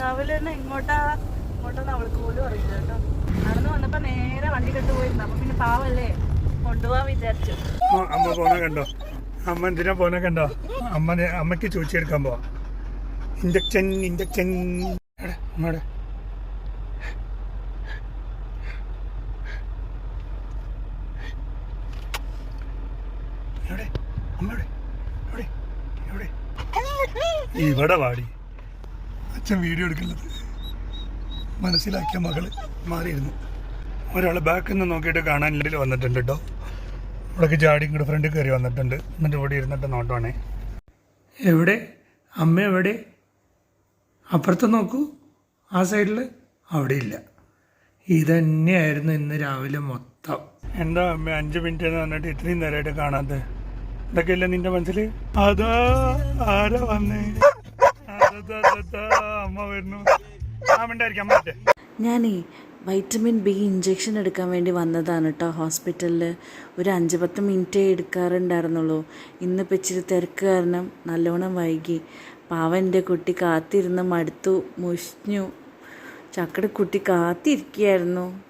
രാവിലെ തന്നെ ഇങ്ങോട്ടാ ഇങ്ങോട്ടൊന്നും അവൾക്ക് പോലും അറിയില്ല കേട്ടോ. നടന്നു വന്നപ്പോ നേരെ വണ്ടി കെട്ട് പോയിരുന്നു. അപ്പൊ പിന്നെ പാവല്ലേ കൊണ്ടുപോവാൻ വിചാരിച്ചു. അമ്മ പോണ കണ്ടോ? അമ്മ എന്തിനാ പോണ കണ്ടോ? അമ്മ അമ്മയ്ക്ക് ചോദിച്ചെടുക്കാൻ പോവാ. ഇൻഡക്ഷൻ ഇൻഡക്ഷൻ അമ്മയുടെ ഇവിടെ വാടി. അച്ഛൻ വീഡിയോ എടുക്കുന്നത്. മനസ്സിലാക്കിയ മകൾ മാറിയിരുന്നു. ഒരാൾ ബാക്കിൽ നിന്ന് നോക്കിയിട്ട് കാണാൻ ഇല്ലെങ്കിൽ വന്നിട്ടുണ്ട് കേട്ടോ ഇവിടേക്ക് ചാടി ഇങ്ങോട്ട് ഫ്രണ്ട് കയറി വന്നിട്ടുണ്ട്. എന്നിട്ട് ഇവിടെ ഇരുന്നിട്ട് നോട്ടമാണേ എവിടെ? അമ്മ എവിടെ? അപ്പുറത്ത് നോക്കൂ. ആ സൈഡിൽ അവിടെ ഇല്ല ഇതന്നെയായിരുന്നു ഇന്ന് രാവിലെ മൊത്തം. എന്താ അമ്മ അഞ്ച് മിനിറ്റ് എന്ന് പറഞ്ഞിട്ട് ഇത്രയും നേരമായിട്ട് കാണാത്തത് ഇതൊക്കെയല്ലേ നിന്റെ മനസ്സിൽ അതാ ആരാ വന്നേ? ആ ഞാനേ വൈറ്റമിൻ ബി ഇഞ്ചെക്ഷൻ എടുക്കാൻ വേണ്ടി വന്നതാണ് കേട്ടോ ഹോസ്പിറ്റലിൽ ഒരു അഞ്ച് പത്ത് മിനിറ്റേ എടുക്കാറുണ്ടായിരുന്നുള്ളൂ. ഇന്നിപ്പോൾ ഇച്ചിരി തിരക്ക് കാരണം നല്ലോണം വൈകി. പാവ എന്റെ കുട്ടി കാത്തിരുന്ന് മടുത്തു മുഷിഞ്ഞു. ചക്കട കുട്ടി കാത്തിരിക്കുകയായിരുന്നു.